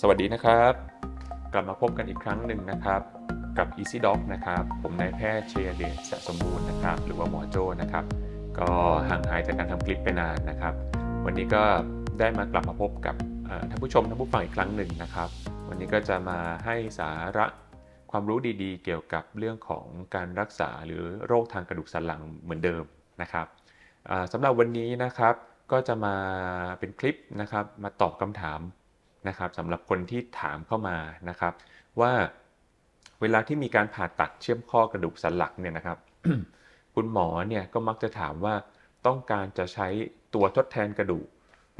สวัสดีนะครับ กลับมาพบกันอีกครั้งหนึ่งนะครับ กับ Easy Doc นะครับ ผมนายแพทย์เชยเดชสะสมบูรณ์นะครับ หรือว่าหมอโจนะครับ ก็ห่างหายจากการทำคลิปไปนานนะครับ วันนี้ก็ได้มากลับมาพบกับท่านผู้ชมท่านผู้ฟังอีกครั้งหนึ่งนะครับ วันนี้ก็จะมาให้สาระความรู้ดีๆ เกี่ยวกับเรื่องของการรักษาหรือโรคทางกระดูกสันหลังเหมือนเดิมนะครับสำหรับวันนี้นะครับก็จะมาเป็นคลิปนะครับมาตอบคำถาม นะครับสำหรับคนที่ถามเข้ามานะครับ ว่าเวลาที่มีการผ่าตัดเชื่อมข้อกระดูกสันหลังเนี่ยนะครับ คุณหมอเนี่ยก็มักจะถามว่าต้องการจะใช้ตัวทดแทนกระดูก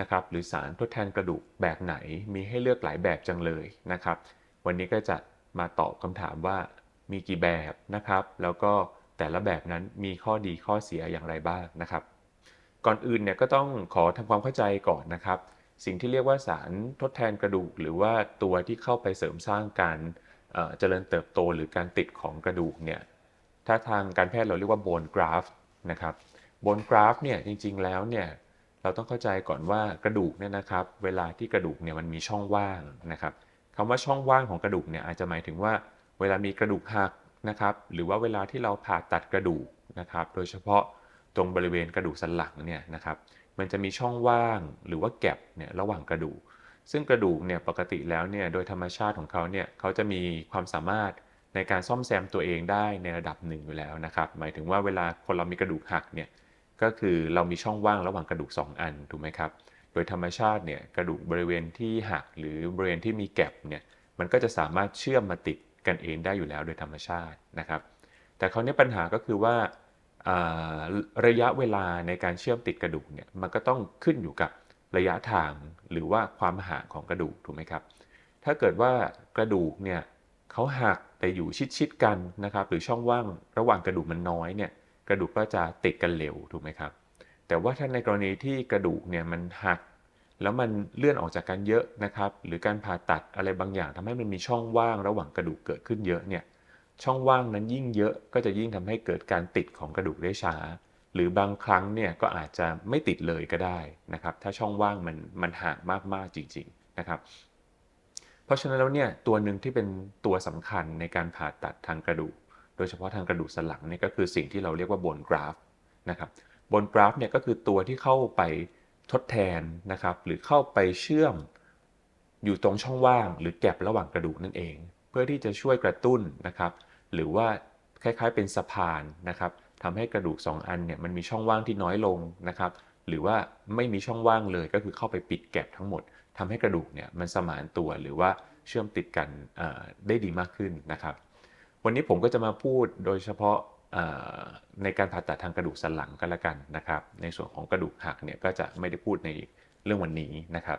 นะครับ หรือสารทดแทนกระดูกแบบไหนมีให้เลือกหลายแบบจังเลยนะครับ วันนี้ก็จะมาตอบคำถามว่ามีกี่แบบนะครับ แล้วก็แต่ละแบบนั้นมีข้อดีข้อเสียอย่างไรบ้างนะครับ ก่อนอื่นเนี่ยก็ต้องขอทำความเข้าใจก่อนนะครับ สิ่งที่เรียกว่าสารทดแทนกระดูก หรือว่าตัวที่เข้าไปเสริมสร้างการเจริญเติบโตหรือการติดของกระดูกเนี่ยถ้าทางการแพทย์เราเรียกว่า bone graft นะครับ bone graft เนี่ยจริงๆแล้วเนี่ยเราต้องเข้าใจก่อนว่ากระดูกเนี่ยนะครับ เวลาที่กระดูกเนี่ยมันมีช่องว่างนะครับคำว่าช่องว่างของกระดูกเนี่ยอาจจะหมายถึงว่า เวลามีกระดูกหักนะครับ หรือว่าเวลาที่เราผ่าตัดกระดูกนะครับ โดยเฉพาะตรงบริเวณกระดูกสันหลังเนี่ยนะครับ มันจะมีช่องว่างหรือว่าแก็บเนี่ยระหว่างกระดูก ซึ่งกระดูกเนี่ยปกติแล้วเนี่ยโดยธรรมชาติของเขาเนี่ยเขาจะมีความสามารถในการซ่อมแซมตัวเองได้ในระดับหนึ่งอยู่แล้วนะครับ หมายถึงว่าเวลาคนเรามีกระดูกหักเนี่ยก็คือเรามีช่องว่างระหว่างกระดูก 2 อันถูกไหมครับ โดยธรรมชาติเนี่ยกระดูกบริเวณที่หักหรือบริเวณที่มีแก็บเนี่ยมันก็จะสามารถเชื่อมมาติดกันเองได้อยู่แล้วโดยธรรมชาตินะครับ แต่คราวนี้ปัญหาก็คือว่าอ่า ระยะเวลาในการเชื่อมติดกระดูกเนี่ยมันก็ต้องขึ้นอยู่กับระยะทางหรือว่าความห่างของกระดูกถูกไหมครับ ถ้าเกิดว่ากระดูกเนี่ยเขาหักแต่อยู่ชิดๆกันนะครับหรือช่องว่างระหว่างกระดูกมันน้อยเนี่ยกระดูกก็จะติดกันเร็วถูกไหมครับ แต่ว่าถ้าในกรณีที่กระดูกเนี่ยมันหัก แล้วมันเลื่อนออกจากกันเยอะนะครับ หรือการผ่าตัดอะไรบางอย่างทำให้มันมีช่องว่างระหว่างกระดูกเกิดขึ้นเยอะเนี่ย ช่องว่างนั้นยิ่งเยอะก็จะยิ่งทำให้เกิดการติดของกระดูกได้ช้า หรือบางครั้งเนี่ยก็อาจจะไม่ติดเลยก็ได้นะครับ ถ้าช่องว่างมันมันห่างมากๆจริง ๆนะครับ เพราะฉะนั้นแล้วเนี่ยตัวหนึ่งที่เป็นตัวสำคัญในการผ่าตัดทางกระดูก โดยเฉพาะทางกระดูกสันหลังเนี่ยก็คือสิ่งที่เราเรียกว่าบนกราฟนะครับบนกราฟเนี่ยก็คือตัวที่เข้าไปทดแทนนะครับ หรือเข้าไปเชื่อมอยู่ตรงช่องว่าง หรือแก็บระหว่างกระดูกนั่นเอง พื่อที่จะช่วยกระตุ้นนะครับ หรือว่าคล้ายๆเป็นสะพานนะครับทำให้กระดูก 2 อันเนี่ยมันมีช่องว่างที่น้อยลงนะครับ หรือว่าไม่มีช่องว่างเลยก็คือเข้าไปปิดแก็บทั้งหมดทำให้กระดูกเนี่ยมันสมานตัวหรือว่าเชื่อมติดกันได้ดีมากขึ้นนะครับ วันนี้ผมก็จะมาพูดโดยเฉพาะในการผ่าตัดทางกระดูกสันหลังกันละกันนะครับ ในส่วนของกระดูกหักเนี่ยก็จะไม่ได้พูดในเรื่องวันนี้นะครับ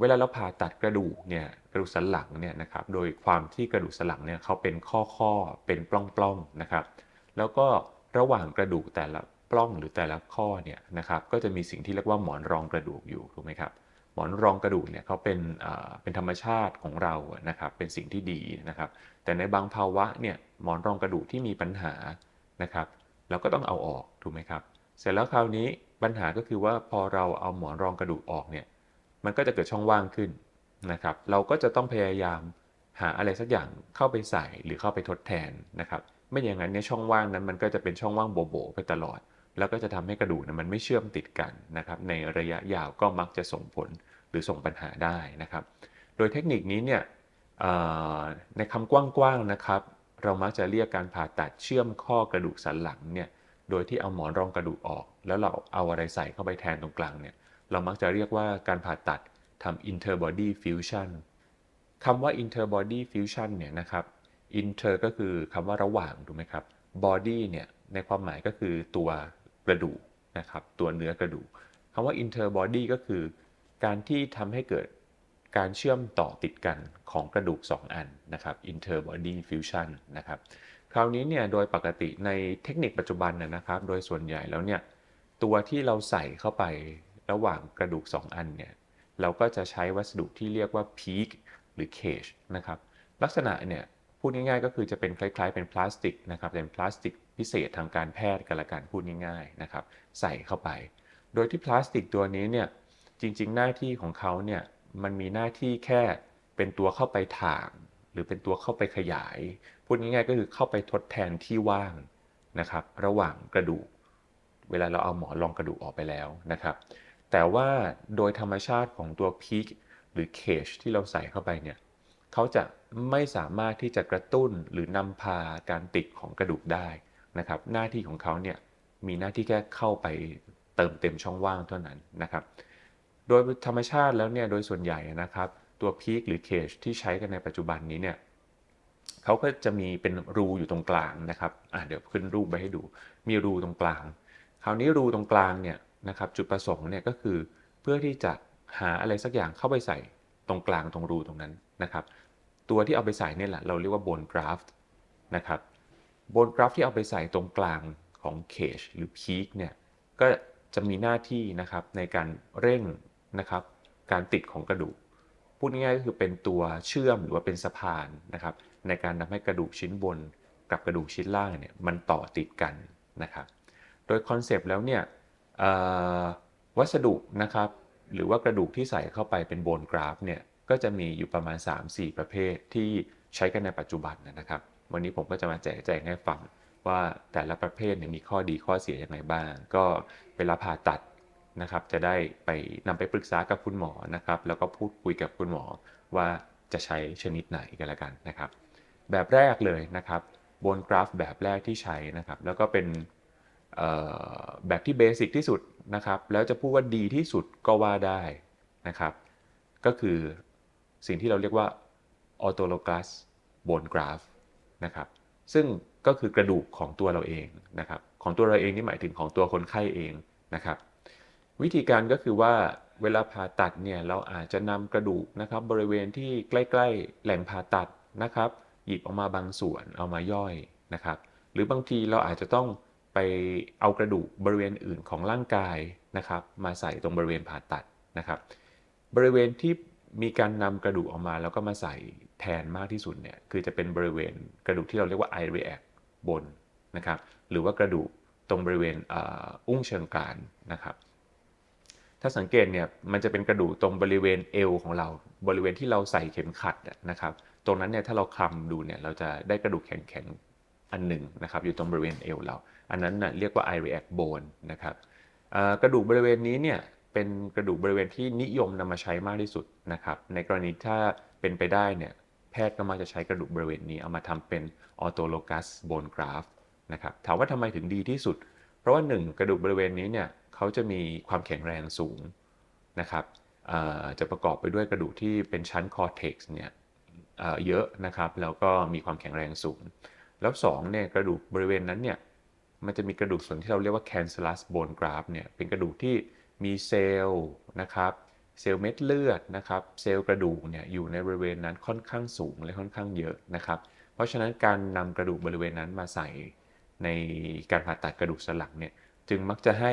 เวลาเราผ่าตัดกระดูกเนี่ยกระดูกสันหลังเนี่ยนะครับโดยความที่กระดูกสันหลังเนี่ยเขาเป็นข้อข้อเป็นปล้องๆนะครับ แล้วก็ระหว่างกระดูกแต่ละปล้องหรือแต่ละข้อเนี่ยนะครับก็จะมีสิ่งที่เรียกว่าหมอนรองกระดูกอยู่ถูกไหมครับหมอนรองกระดูกเนี่ยเขาเป็นเป็นธรรมชาติของเรานะครับเป็นสิ่งที่ดีนะครับ แต่ในบางภาวะเนี่ยหมอนรองกระดูกที่มีปัญหานะครับเราก็ต้องเอาออกถูกไหมครับ เสร็จแล้วคราวนี้ปัญหาก็คือว่าพอเราเอาหมอนรองกระดูกออกเนี่ย มันก็จะเกิดช่องว่างขึ้นนะครับ เราก็จะต้องพยายามหาอะไรสักอย่างเข้าไปใส่หรือเข้าไปทดแทนนะครับ ไม่อย่างนั้นเนี่ยช่องว่างนั้นมันก็จะเป็นช่องว่างโบๆไปตลอด แล้วก็จะทำให้กระดูกเนี่ยมันไม่เชื่อมติดกันนะครับ ในระยะยาวก็มักจะส่งผลหรือส่งปัญหาได้นะครับ โดยเทคนิคนี้เนี่ยในคำกว้างๆนะครับ เรามักจะเรียกการผ่าตัดเชื่อมข้อกระดูกสันหลังเนี่ยโดยที่เอาหมอนรองกระดูกออก แล้วเราเอาอะไรใส่เข้าไปแทนตรงกลางเนี่ย เรามักจะเรียกว่าการผ่าตัดทำ interbody fusion คำว่า interbody fusion เนี่ยนะครับ inter ก็คือคำว่าระหว่างถูกไหมครับ body เนี่ยในความหมายก็คือตัวกระดูกนะครับ ตัวเนื้อกระดูกคำว่า interbody ก็คือ การที่ทำให้เกิดการเชื่อมต่อติดกันของกระดูก 2 อันนะครับ interbody fusion นะครับ คราวนี้เนี่ยโดยปกติในเทคนิคปัจจุบันนะนะครับ โดยส่วนใหญ่แล้วเนี่ยตัวที่เราใส่เข้าไป ระหว่างกระดูก 2 อันเนี่ยเราก็จะใช้วัสดุที่เรียกว่า peak หรือ cage นะครับลักษณะเนี่ยพูดง่ายๆก็คือจะเป็นคล้ายๆเป็นพลาสติกนะครับเป็นพลาสติกพิเศษทางการแพทย์กันละกันพูดง่ายๆนะครับใส่เข้าไป โดยที่พลาสติกตัวนี้เนี่ยจริงๆ หน้าที่ของเขาเนี่ยมันมีหน้าที่แค่เป็นตัวเข้าไปถ่าง หรือเป็นตัวเข้าไปขยาย พูดง่ายๆ ก็คือเข้าไปทดแทนที่ว่างนะครับระหว่างกระดูก เวลาเราเอาหมอนรองกระดูกออกไปแล้วนะครับ แต่ว่าโดยธรรมชาติของตัวพีคหรือเคจที่เราใส่เข้าไปเนี่ยเขาจะไม่สามารถที่จะกระตุ้นหรือนำพาการติดของกระดูกได้นะครับ หน้าที่ของเขาเนี่ยมีหน้าที่แค่เข้าไปเติมเต็มช่องว่างเท่านั้นนะครับ โดยธรรมชาติแล้วเนี่ยโดยส่วนใหญ่นะครับ ตัวพีคหรือเคจที่ใช้กันในปัจจุบันนี้เนี่ยเขาก็จะมีเป็นรูอยู่ตรงกลางนะครับ เดี๋ยวขึ้นรูปไปให้ดู มีรูตรงกลาง คราวนี้รูตรงกลางเนี่ย นะครับจุดประสงค์เนี่ยก็คือเพื่อที่จะหาอะไรสักอย่างเข้าไปใส่ตรงกลางตรงรูตรงนั้นนะครับตัวที่เอาไปใส่เนี่ยแหละเราเรียกว่าโบนกราฟนะครับโบนกราฟที่เอาไปใส่ตรงกลางของเคจหรือพีคเนี่ยก็จะมีหน้าที่นะครับในการเร่งนะครับการติดของกระดูก พูดง่ายๆก็คือเป็นตัวเชื่อมหรือว่าเป็นสะพานนะครับในการทำให้กระดูกชิ้นบนกับกระดูกชิ้นล่างเนี่ยมันต่อติดกันนะครับโดยคอนเซปต์แล้วเนี่ย วัสดุนะครับ หรือว่ากระดูกที่ใส่เข้าไปเป็นโบนกราฟเนี่ยก็จะมีอยู่ประมาณ 3-4 ประเภทที่ใช้กันในปัจจุบันนะครับ วันนี้ผมก็จะมาแจกแจงให้ฟังว่าแต่ละประเภทเนี่ยมีข้อดีข้อเสียอย่างไรบ้าง ก็เวลาผ่าตัดนะครับ จะได้ไปนำไปปรึกษากับคุณหมอนะครับ แล้วก็พูดคุยกับคุณหมอว่าจะใช้ชนิดไหนกันละกันนะครับ แบบแรกเลยนะครับบนกราฟแบบแรกที่ใช้นะครับ แล้วก็เป็น แบบที่เบสิกที่สุดนะครับ แล้วจะพูดว่าดีที่สุดก็ว่าได้นะครับ ก็คือสิ่งที่เราเรียกว่า autologous bone graft นะครับ ซึ่งก็คือกระดูกของตัวเราเองนะครับ ของตัวเราเองนี่หมายถึงของตัวคนไข้เองนะครับ วิธีการก็คือว่าเวลาผ่าตัดเนี่ยเราอาจจะนำกระดูกนะครับ บริเวณที่ใกล้ๆ แหล่งผ่าตัดนะครับ หยิบออกมาบางส่วนเอามาย่อยนะครับ หรือบางทีเราอาจจะต้อง ไปเอากระดูกบริเวณอื่นของร่างกายนะครับ มาใส่ตรงบริเวณผ่าตัดนะครับ บริเวณที่มีการนำกระดูกออกมาแล้วก็มาใส่แทนมากที่สุดเนี่ยคือจะเป็นบริเวณกระดูกที่เราเรียกว่า i r e a c บนนะครับ หรือว่ากระดูกตรงบริเวณอุ้งเชิงกรานนะครับถ้าสังเกตเนี่ยมันจะเป็นกระดูกตรงบริเวณเอวของเรา บริเวณที่เราใส่เข็มขัดนะครับ ตรงนั้นเนี่ยถ้าเราคลำดูเนี่ยเราจะได้กระดูกแข็ง อันหนึ่งนะครับอยู่ตรงบริเวณเอวเรา อันนั้นนะเรียกว่า i r e a c bone นะครับกระดูกบริเวณนี้เนี่ยเป็นกระดูกบริเวณที่นิยมนำมาใช้มากที่สุดนะครับ ในกรณีถ้าเป็นไปได้เนี่ยแพทย์ก็มักจะใช้กระดูกบริเวณนี้เอามาทำเป็นออโตโลกัสโบนกราฟนะครับถามว่าทำไมถึงดีที่สุด เพราะว่า 1 กระดูกบริเวณนี้เนี่ยเขาจะมีความแข็งแรงสูงนะครับจะประกอบไปด้วยกระดูกที่เป็นชั้นคอร์เท็กซ์เนี่ยเยอะนะครับ แล้วก็มีความแข็งแรงสูง แล้ว2เนี่ยกระดูกบริเวณนั้นเนี่ยมันจะมีกระดูกส่วนที่เราเรียกว่า cancellous bone graft เนี่ยเป็นกระดูกที่มีเซลล์นะครับเซลล์เม็ดเลือดนะครับเซลล์กระดูกเนี่ยอยู่ในบริเวณนั้นค่อนข้างสูงและค่อนข้างเยอะนะครับ เพราะฉะนั้นการนำกระดูกบริเวณนั้นมาใส่ในการผ่าตัดกระดูกสันหลังเนี่ยจึงมักจะให้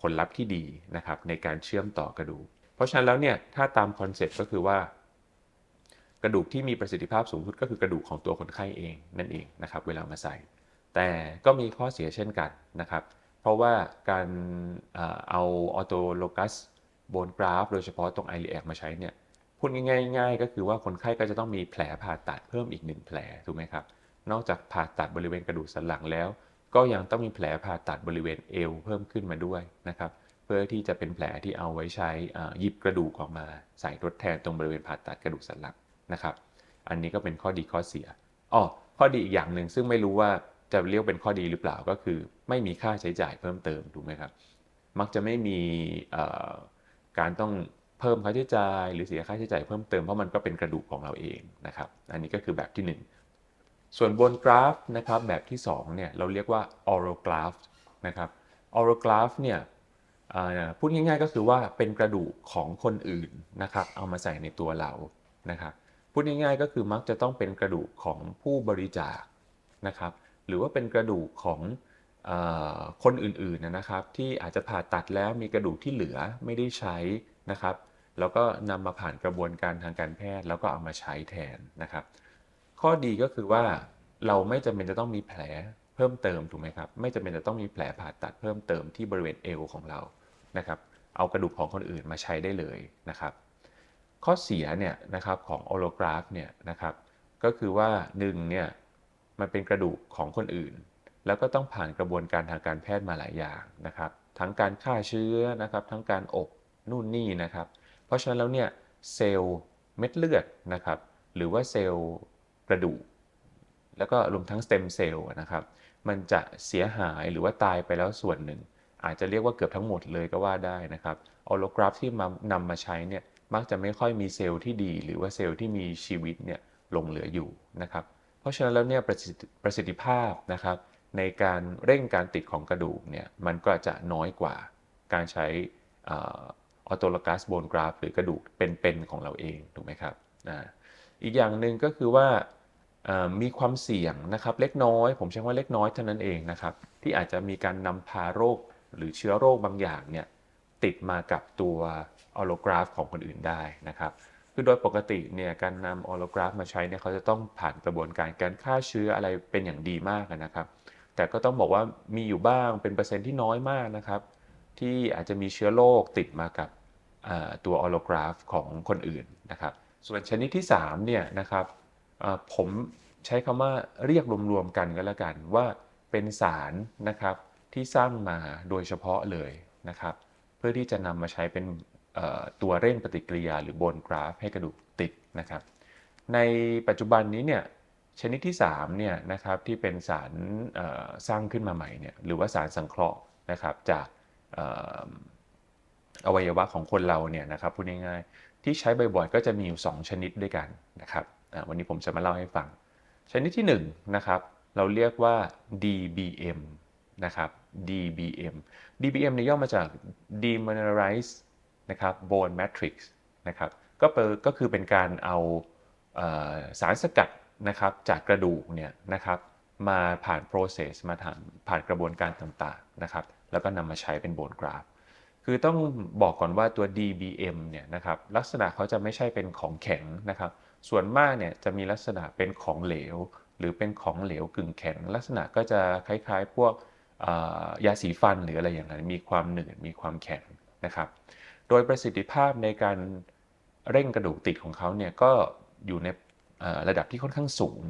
ผลลัพธ์ที่ดีนะครับในการเชื่อมต่อกระดูก เพราะฉะนั้นแล้วเนี่ยถ้าตามคอนเซ็ปต์ก็คือว่า กระดูกที่มีประสิทธิภาพสูงสุดก็คือกระดูกของตัวคนไข้เองนั่นเองนะครับเวลามาใส่ แต่ก็มีข้อเสียเช่นกันนะครับ เพราะว่าการเอาออโตโลกัสโบนกราฟ โดยเฉพาะตรงไอรีแอมาใช้เนี่ยพูดง่ายๆ ก็คือว่าคนไข้ก็จะต้องมีแผลผ่าตัดเพิ่มอีกหนึ่งแผลถูกไหมครับนอกจากผ่าตัดบริเวณกระดูกสันหลังแล้ว ก็ยังต้องมีแผลผ่าตัดบริเวณเอวเพิ่มขึ้นมาด้วยนะครับเพื่อที่จะเป็นแผลที่เอาไว้ใช้หยิบกระดูกออกมา ใส่ทดแทนตรงบริเวณผ่าตัดกระดูกสันหลัง นะครับ อันนี้ก็เป็นข้อดีข้อเสียอ๋อข้อดีอีกอย่างหนึ่งซึ่งไม่รู้ว่าจะเรียกเป็นข้อดีหรือเปล่าก็คือ ไม่มีค่าใช้จ่ายเพิ่มเติมถูกไหมครับ มักจะไม่มีการต้องเพิ่มค่าใช้จ่ายหรือเสียค่าใช้จ่ายเพิ่มเติมเพราะมันก็เป็นกระดูกของเราเองนะครับ อันนี้ก็คือแบบที่ 1 ส่วนบนกราฟนะครับแบบที่2เนี่ยเราเรียกว่า oral graft นะครับ oral graft เนี่ยพูดง่ายๆก็คือว่าเป็นกระดูกของคนอื่นนะครับ เอามาใส่ในตัวเรานะครับ พูดง่ายๆก็คือมักจะต้องเป็นกระดูกของผู้บริจาคนะครับ หรือว่าเป็นกระดูกของอคนอื่นๆนะครับ ที่อาจจะผ่าตัดแล้วมีกระดูกที่เหลือไม่ได้ใช้นะครับ แล้วก็นำมาผ่านกระบวนการทางการแพทย์ แล้วก็เอามาใช้แทนนะครับ ข้อดีก็คือว่าเราไม่จำเป็นจะต้องมีแผลเพิ่มเติมถูกไหมครับ ไม่จำเป็นจะต้องมีแผลผ่าตัดเพิ่มเติมที่บริเวณเอวของเรานะครับ เอากระดูกของคนอื่นมาใช้ได้เลยนะครับ ข้อเสียเนี่ยนะครับของออโลกราฟเนี่ยนะครับก็คือว่า1เนี่ยมันเป็นกระดูกของคนอื่น แล้วก็ต้องผ่านกระบวนการทางการแพทย์มาหลายอย่างนะครับ ทั้งการฆ่าเชื้อนะครับ ทั้งการอบนู่นนี่นะครับ เพราะฉะนั้นแล้วเนี่ยเซลล์เม็ดเลือดนะครับ หรือว่าเซลล์กระดูก แล้วก็รวมทั้งสเต็มเซลล์นะครับ มันจะเสียหายหรือว่าตายไปแล้วส่วนหนึ่ง อาจจะเรียกว่าเกือบทั้งหมดเลยก็ว่าได้นะครับออโลกราฟที่มานำมาใช้เนี่ย มักจะไม่ค่อยมีเซลล์ที่ดี หรือว่าเซลล์ที่มีชีวิตเนี่ยหลงเหลืออยู่นะครับ เพราะฉะนั้นแล้วเนี่ยประสิทธิภาพนะครับ ในการเร่งการติดของกระดูกเนี่ยมันก็จะน้อยกว่าการใช้ออโตโลกัสโบนกราฟหรือกระดูกเป็นๆของเราเองถูกไหมครับอีกอย่างหนึ่งก็คือว่ามีความเสี่ยงนะครับเล็กน้อย ผมใช้ว่าเล็กน้อยเท่านั้นเองนะครับที่อาจจะมีการนำพาโรคหรือเชื้อโรคบางอย่างเนี่ยติดมากับตัว ออโลกราฟของคนอื่นได้นะครับคือโดยปกติเนี่ยการนำออโลกราฟมาใช้เนี่ยเขาจะต้องผ่านกระบวนการการฆ่าเชื้ออะไรเป็นอย่างดีมากนะครับแต่ก็ต้องบอกว่ามีอยู่บ้างเป็นเปอร์เซ็นต์ที่น้อยมากนะครับ ที่อาจจะมีเชื้อโรคติดมากับตัวออโลกราฟของคนอื่นนะครับ ส่วนชนิดที่3เนี่ยนะครับผมใช้คำว่าเรียกรวมๆกันก็แล้วกันว่าเป็นสารนะครับที่สร้างมาโดยเฉพาะเลยนะครับ เพื่อที่จะนำมาใช้เป็น ตัวเร่งปฏิกิริยาหรือบนกราฟให้กระดูกติดนะครับ ในปัจจุบันนี้เนี่ยชนิดที่3เนี่ยนะครับที่เป็นสารสร้างขึ้นมาใหม่เนี่ยหรือว่าสารสังเคราะห์นะครับจากอวัยวะของคนเราเนี่ยนะครับพูดง่ายๆที่ใช้บ่อยๆก็จะมีอยู่ 2 ชนิดด้วยกันนะครับวันนี้ผมจะมาเล่าให้ฟัง ชนิดที่1นะครับเราเรียกว่า DBM นะครับ DBM DBM เนี่ยย่อมาจาก Demineralized นะครับ Bone Matrix นะครับก็ก็คือเป็นการเอาสารสกัดนะครับจากกระดูกเนี่ยนะครับมาผ่าน process มาผ่านผ่านกระบวนการต่างๆนะครับแล้วก็นำมาใช้เป็นโบนกราฟ คือต้องบอกก่อนว่าตัว DBM เนี่ยนะครับลักษณะเขาจะไม่ใช่เป็นของแข็งนะครับส่วนมากเนี่ยจะมีลักษณะเป็นของเหลว หรือเป็นของเหลวกึ่งแข็ง ลักษณะก็จะคล้ายๆ พวกยาสีฟันหรืออะไรอย่างนั้นมีความหนืดมีความแข็งนะครับ ดยประสิทธิภาพในการเร่งกระดูกติดของเขาเนี่ยก็อยู่ในระดับที่ค่อนข้างสูง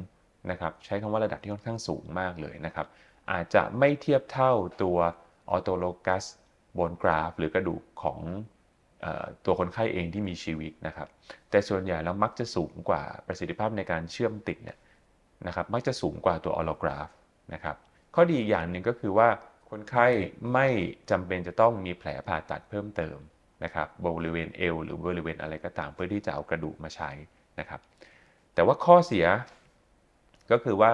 นะครับใช้คำว่าระดับที่ค่อนข้างสูงมากเลยนะครับ อาจจะไม่เทียบเท่าตัวออโตโลกัสบนกราฟ หรือกระดูกของตัวคนไข้เองที่มีชีวิตนะครับ แต่ส่วนใหญ่แล้วมักจะสูงกว่าประสิทธิภาพในการเชื่อมติดเนี่ยนะครับมักจะสูงกว่าตัวออโลกราฟนะครับข้อดีอย่างหนึ่งก็คือว่าคนไข้ไม่จำเป็นจะต้องมีแผลผ่าตัดเพิ่มเติม นะครับบริเวณเอวหรือบริเวณอะไรก็ตามเพื่อที่จะเอากระดูกมาใช้นะครับ แต่ว่าข้อเสียก็คือว่า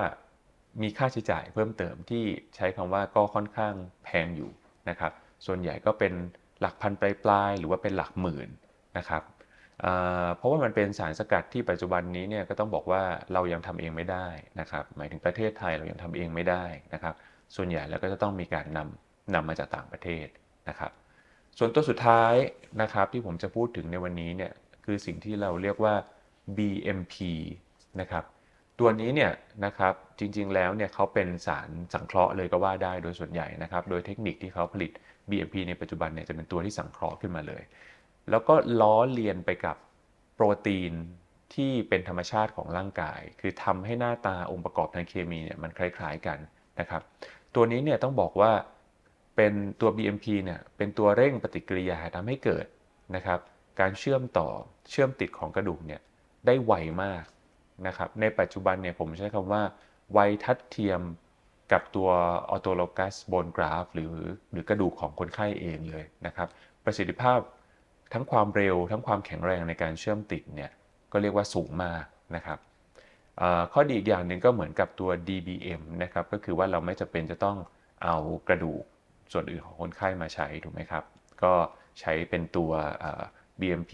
มีค่าใช้จ่ายเพิ่มเติมที่ใช้คำว่าก็ค่อนข้างแพงอยู่นะครับ ส่วนใหญ่ก็เป็นหลักพันปลายๆหรือว่าเป็นหลักหมื่นนะครับเพราะว่ามันเป็นสารสกัดที่ปัจจุบันนี้เนี่ยก็ต้องบอกว่าเรายังทำเองไม่ได้นะครับ หมายถึงประเทศไทยเรายังทำเองไม่ได้นะครับ ส่วนใหญ่แล้วก็จะต้องมีการนำนำมาจากต่างประเทศนะครับ ส่วนตัวสุดท้ายนะครับที่ผมจะพูดถึงในวันนี้เนี่ยคือสิ่งที่เราเรียกว่า BMP นะครับตัวนี้เนี่ยนะครับจริงๆแล้วเนี่ยเขาเป็นสารสังเคราะห์เลยก็ว่าได้โดยส่วนใหญ่นะครับโดยเทคนิคที่เขาผลิต BMP ในปัจจุบันเนี่ยจะเป็นตัวที่สังเคราะห์ขึ้นมาเลย แล้วก็ล้อเลียนไปกับโปรตีนที่เป็นธรรมชาติของร่างกาย คือทำให้หน้าตาองค์ประกอบทางเคมีเนี่ยมันคล้าย ๆกันนะครับ ตัวนี้เนี่ยต้องบอกว่า เป็นตัว BMP เนี่ยเป็นตัวเร่งปฏิกิริยาทำให้เกิดนะครับ การเชื่อมต่อเชื่อมติดของกระดูกเนี่ยได้ไวมากนะครับ ในปัจจุบันเนี่ยผมใช้คำว่าไวทัดเทียมกับตัวออโตโลกัสโบนกราฟหรือหรือกระดูกของคนไข้เองเลยนะครับ ประสิทธิภาพทั้งความเร็วทั้งความแข็งแรงในการเชื่อมติดเนี่ยก็เรียกว่าสูงมากนะครับข้อดีอีกอย่างหนึ่งก็เหมือนกับตัว DBM นะครับก็คือว่าเราไม่จำเป็นจะต้องเอากระดูก ส่วนอื่นของคนไข้มาใช้ถูกไหมครับ ก็ใช้เป็นตัว BMP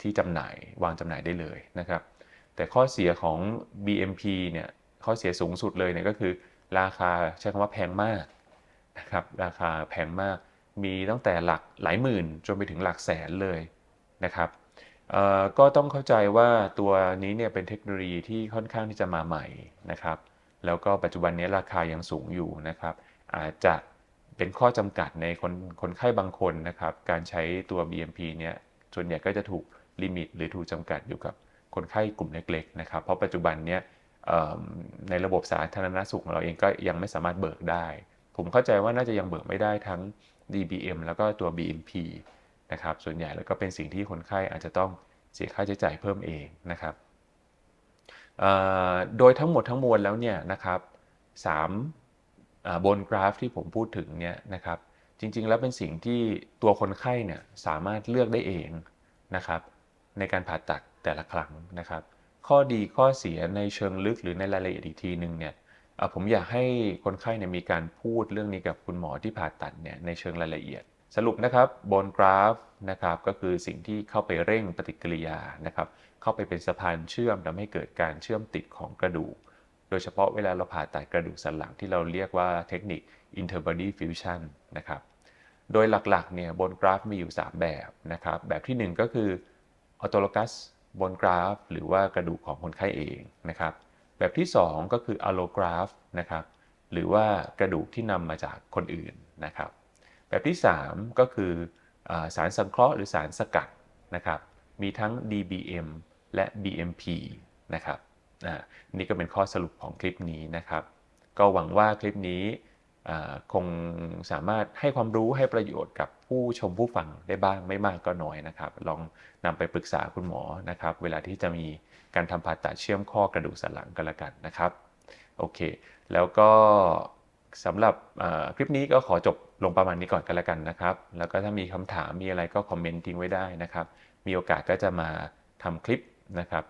ที่จำหน่ายวางจำหน่ายได้เลยนะครับ แต่ข้อเสียของ BMP เนี่ยข้อเสียสูงสุดเลยเนี่ยก็คือ ราคาใช้คำว่าแพงมากนะครับราคาแพงมากมีตั้งแต่หลักหลายหมื่นจนไปถึงหลักแสนเลยนะครับก็ต้องเข้าใจว่าตัวนี้เนี่ยเป็นเทคโนโลยีที่ค่อนข้างที่จะมาใหม่นะครับ แล้วก็ปัจจุบันนี้ราคายังสูงอยู่นะครับ อาจจะ เป็นข้อจำกัดในคนคนไข้บางคนนะครับ การใช้ตัว BMP เนี่ยส่วนใหญ่ก็จะถูกลิมิตหรือถูกจำกัดอยู่กับคนไข้กลุ่มเล็กๆนะครับ เพราะปัจจุบันเนี้ยในระบบสาธารณสุขของเราเองก็ยังไม่สามารถเบิกได้ ผมเข้าใจว่าน่าจะยังเบิกไม่ได้ทั้ง DBM แล้วก็ตัว BMP นะครับส่วนใหญ่แล้วก็เป็นสิ่งที่คนไข้อาจจะต้องเสียค่าใช้จ่ายเพิ่มเองนะครับโดยทั้งหมดทั้งมวลแล้วเนี่ยนะครับ3 บนกราฟที่ผมพูดถึงเนี่ยนะครับ จริงๆ แล้วเป็นสิ่งที่ตัวคนไข้เนี่ยสามารถเลือกได้เองนะครับ ในการผ่าตัดแต่ละครั้งนะครับ ข้อดีข้อเสียในเชิงลึกหรือในรายละเอียดอีกทีหนึ่งเนี่ยผมอยากให้คนไข้เนี่ยมีการพูดเรื่องนี้กับคุณหมอที่ผ่าตัดเนี่ยในเชิงรายละเอียด สรุปนะครับบนกราฟนะครับก็คือสิ่งที่เข้าไปเร่งปฏิกิริยานะครับ เข้าไปเป็นสะพานเชื่อมทำให้เกิดการเชื่อมติดของกระดูก โดยเฉพาะเวลาเราผ่าตัดกระดูกสันหลังที่เราเรียกว่าเทคนิค interbody fusion นะครับ โดยหลักๆเนี่ยบนกราฟมีอยู่ 3 แบบนะครับ แบบที่ 1 ก็คือออโตโลกัสบนกราฟ หรือว่ากระดูกของคนไข้เองนะครับ แบบที่ 2 ก็คืออโลกราฟนะครับหรือว่ากระดูกที่นำมาจากคนอื่นนะครับ แบบที่ 3 ก็คือสารสังเคราะห์หรือสารสกัดนะครับ มีทั้ง DBM และ BMP นะครับ นี่ก็เป็นข้อสรุปของคลิปนี้นะครับ ก็หวังว่าคลิปนี้คงสามารถให้ความรู้ให้ประโยชน์กับผู้ชมผู้ฟังได้บ้างไม่มากก็น้อยนะครับ ลองนำไปปรึกษาคุณหมอนะครับ เวลาที่จะมีการทำผ่าตัดเชื่อมข้อกระดูกสันหลังกันละกันนะครับโอเค แล้วก็สำหรับคลิปนี้ก็ขอจบลงประมาณนี้ก่อนกันละกันนะครับ แล้วก็ถ้ามีคำถามมีอะไรก็คอมเมนต์ทิ้งไว้ได้นะครับ มีโอกาสก็จะมาทำคลิปนะครับ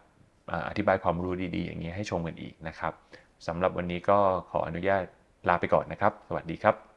อธิบายความรู้ดีๆ อย่างนี้ให้ชมกันอีกนะครับสำหรับวันนี้ก็ขออนุญาตลาไปก่อนนะครับ สวัสดีครับ